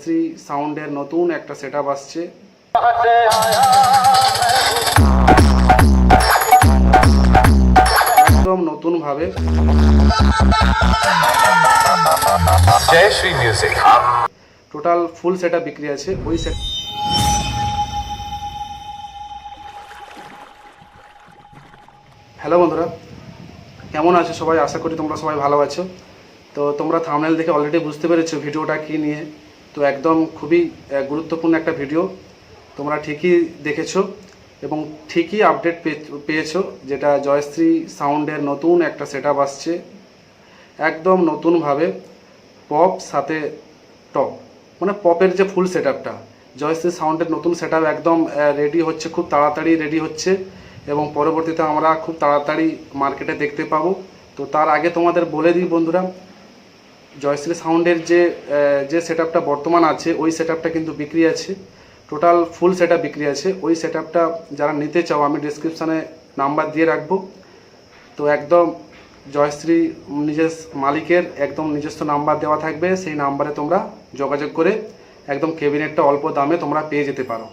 শ্রী সাউন্ডের নতুন একটা সেট আপ আসছে। একদম নতুনভাবে। ভাবে টোটাল ফুল সেট আপ বিক্রি আছে। ওই সেট হ্যালো বন্ধুরা কেমন আছো সবাই? আশা করি তোমরা সবাই ভালো আছো। তো তোমরা থামনেল দেখে অলরেডি বুঝতে পেরেছ ভিডিওটা কী নিয়ে। তো একদম খুবই গুরুত্বপূর্ণ একটা ভিডিও তোমরা ঠিকই দেখেছ এবং ঠিকই আপডেট পেয়েছ যেটা জয়শ্রী সাউন্ডের নতুন একটা সেট আসছে। একদম নতুনভাবে পপ সাথে টপ মানে পপের যে ফুল সেট আপটা জয়শ্রী সাউন্ডের নতুন সেট একদম রেডি হচ্ছে, খুব তাড়াতাড়ি রেডি হচ্ছে এবং পরবর্তীতে আমরা খুব তাড়াতাড়ি মার্কেটে দেখতে পাবো। তো তার আগে তোমাদের বলে দিই বন্ধুরা জয়শ্রী সাউন্ডের যে যে সেট বর্তমান আছে, ওই সেট কিন্তু বিক্রি আছে। টোটাল ফুল সেট বিক্রি আছে। ওই সেট যারা নিতে চাও, আমি ডিসক্রিপশানে নাম্বার দিয়ে রাখব। তো একদম জয়শ্রী নিজের মালিকের একদম নিজস্ব নাম্বার দেওয়া থাকবে। সেই নাম্বারে তোমরা যোগাযোগ করে একদম ক্যাবিনেটটা অল্প দামে তোমরা পেয়ে যেতে পারো।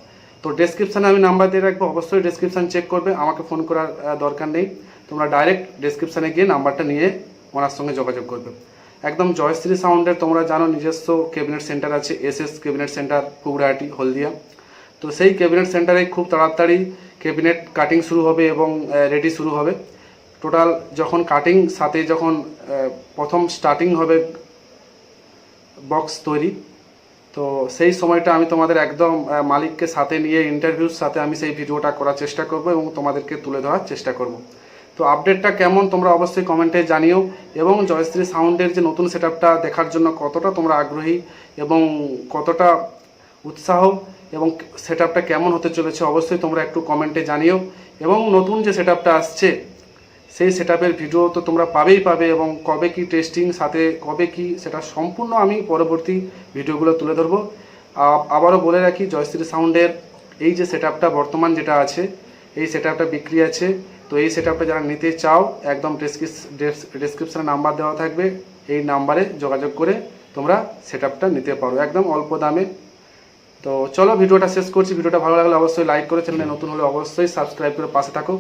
তো ডেসক্রিপশানে আমি নাম্বার দিয়ে রাখব। অবশ্যই ডেসক্রিপশান চেক করবে। আমাকে ফোন করার দরকার নেই। তোমরা ডাইরেক্ট ডেসক্রিপশানে গিয়ে নাম্বারটা নিয়ে ওনার সঙ্গে যোগাযোগ করবে। একদম জয়শ্রী সাউন্ডের, তোমরা জানো নিজস্ব ক্যাবিনেট সেন্টার আছে S S cabinet centre Kubrahati, Haldia. তো সেই ক্যাবিনেট সেন্টারে খুব তাড়াতাড়ি ক্যাবিনেট কাটিং শুরু হবে এবং রেডি শুরু হবে। টোটাল যখন কাটিং সাথে যখন প্রথম স্টার্টিং হবে বক্স তৈরি, তো সেই সময়টা আমি তোমাদের একদম মালিককে সাথে নিয়ে ইন্টারভিউর সাথে আমি সেই ভিডিওটা করার চেষ্টা করব এবং তোমাদেরকে তুলে ধরার চেষ্টা করব। তো আপডেটটা কেমন তোমরা অবশ্যই কমেন্টে জানিও এবং জয়শ্রী সাউন্ডের যে নতুন সেট দেখার জন্য কতটা তোমরা আগ্রহী এবং কতটা উৎসাহ এবং সেট কেমন হতে চলেছে অবশ্যই তোমরা একটু কমেন্টে জানিও এবং নতুন যে সেট আসছে, সেই সেট ভিডিও তো তোমরা পাবেই পাবে এবং কবে কি টেস্টিং সাথে কবে কি সেটা সম্পূর্ণ আমি পরবর্তী ভিডিওগুলো তুলে ধরবো। আবারও বলে রাখি, জয়শ্রী সাউন্ডের এই যে সেট বর্তমান যেটা আছে, এই সেট বিক্রি আছে তো এই সেট যারা নিতে চাও, একদম ডেসক্রিপশানে নাম্বার দেওয়া থাকবে। এই নাম্বারে যোগাযোগ করে তোমরা সেট নিতে পারো, একদম অল্প দামে। তো চলো, ভিডিওটা শেষ করছি। ভিডিওটা ভালো লাগলে অবশ্যই লাইক করে চ্যানেলে নতুন হলে অবশ্যই সাবস্ক্রাইব করে পাশে থাকো।